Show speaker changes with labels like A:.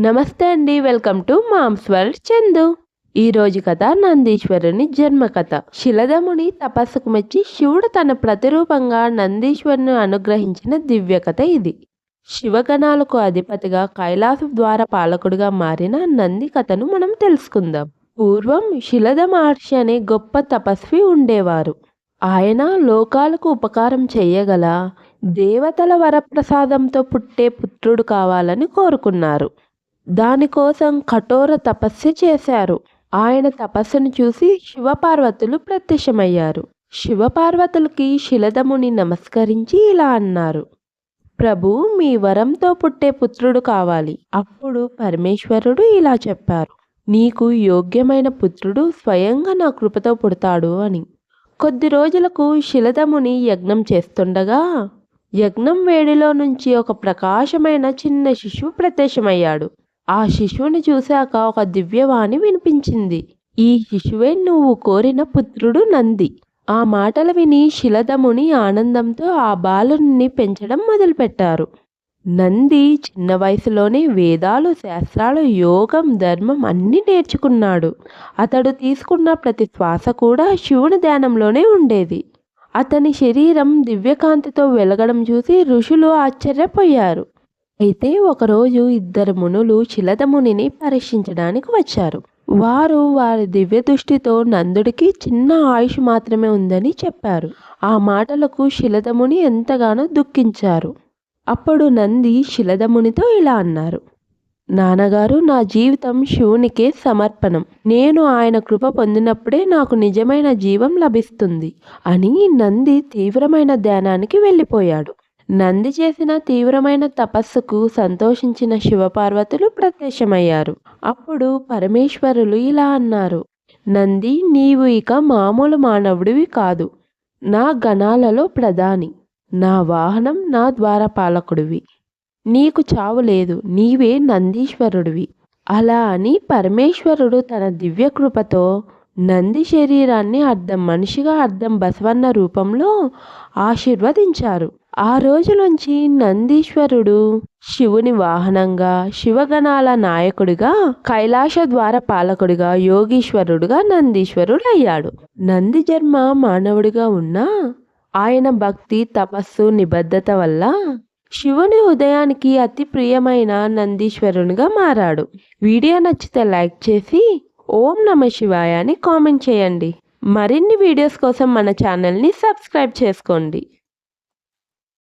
A: నమస్తే అండి welcome to moms world Chandu. ఈ రోజు కథ నందీశ్వరుని జన్మ కథ శిలదముని తపస్సుకు మెచ్చి శివుడు తన ప్రతిరూపంగా నందీశ్వరుని అనుగ్రహించిన దివ్య కథ ఇది. శివగణాలకు అధిపతిగా కైలాస ద్వార పాలకుడిగా మారిన నంది కథను మనం తెలుసుకుందాం. పూర్వం శిలద మహర్షి అనే గొప్ప తపస్వి ఉండేవారు. ఆయన లోకాలకు ఉపకారం చేయగల దేవతల వరప్రసాదంతో పుట్టే పుత్రుడు కావాలని కోరుకున్నారు. దానికోసం కఠోర తపస్సు చేశారు. ఆయన తపస్సును చూసి శివపార్వతులు ప్రత్యక్షమయ్యారు. శివపార్వతులకి శిలదముని నమస్కరించి ఇలా అన్నారు. ప్రభు మీ వరంతో పుట్టే పుత్రుడు కావాలి. అప్పుడు పరమేశ్వరుడు ఇలా చెప్పారు. నీకు యోగ్యమైన పుత్రుడు స్వయంగా నా కృపతో పుడతాడు అని. కొద్ది రోజులకు శిలదముని యజ్ఞం చేస్తుండగా యజ్ఞం వేడిలో నుంచి ఒక ప్రకాశమైన చిన్న శిశువు ప్రత్యక్షమయ్యాడు. ఆ శిశువుని చూశాక ఒక దివ్యవాణి వినిపించింది. ఈ శిశువే నువ్వు కోరిన పుత్రుడు నంది. ఆ మాటలు విని శిలదముని ఆనందంతో ఆ బాలుని పెంచడం మొదలుపెట్టారు. నంది చిన్న వయసులోనే వేదాలు శాస్త్రాలు యోగం ధర్మం అన్నీ నేర్చుకున్నాడు. అతడు తీసుకున్న ప్రతి శ్వాస కూడా శివుని ధ్యానంలోనే ఉండేది. అతని శరీరం దివ్యకాంతితో వెలగడం చూసి ఋషులు ఆశ్చర్యపోయారు. అయితే ఒకరోజు ఇద్దరు మునులు శిలదమునిని పరీక్షించడానికి వచ్చారు. వారు వారి దివ్య దృష్టితో నందుడికి చిన్న ఆయుష్ మాత్రమే ఉందని చెప్పారు. ఆ మాటలకు శిలదముని ఎంతగానో దుఃఖించారు. అప్పుడు నంది శిలదమునితో ఇలా అన్నారు నాన్నగారు నా జీవితం శివునికే సమర్పణం. నేను ఆయన కృప పొందినప్పుడే నాకు నిజమైన జీవం లభిస్తుంది అని నంది తీవ్రమైన ధ్యానానికి వెళ్ళిపోయాడు. నంది చేసిన తీవ్రమైన తపస్సుకు సంతోషించిన శివపార్వతులు ప్రత్యక్షమయ్యారు. అప్పుడు పరమేశ్వరులు ఇలా అన్నారు నంది నీవు ఇక మామూలు మానవుడివి కాదు. నా గణాలలో ప్రధాని. నా వాహనం నా ద్వారపాలకుడివి నీకు చావు లేదు. నీవే నందీశ్వరుడివి. అలా అని పరమేశ్వరుడు తన దివ్యకృపతో నంది శరీరాన్ని అర్ధం మనిషిగా అర్ధం బసవన్న రూపంలో ఆశీర్వదించారు. ఆ రోజు నుంచి నందీశ్వరుడు శివుని వాహనంగా శివగణాల నాయకుడిగా కైలాస ద్వార పాలకుడిగా యోగీశ్వరుడుగా నందీశ్వరుడు అయ్యాడు నంది జన్మ మానవుడిగా ఉన్నా ఆయన భక్తి తపస్సు నిబద్ధత వల్ల శివుని ఉదయానికి అతి ప్రియమైన నందీశ్వరునిగా మారాడు. వీడియో నచ్చితే లైక్ చేసి ఓం నమ శివాయ అని కామెంట్ చేయండి. మరిన్ని వీడియోస్ కోసం మన ఛానల్ని సబ్స్క్రైబ్ చేసుకోండి.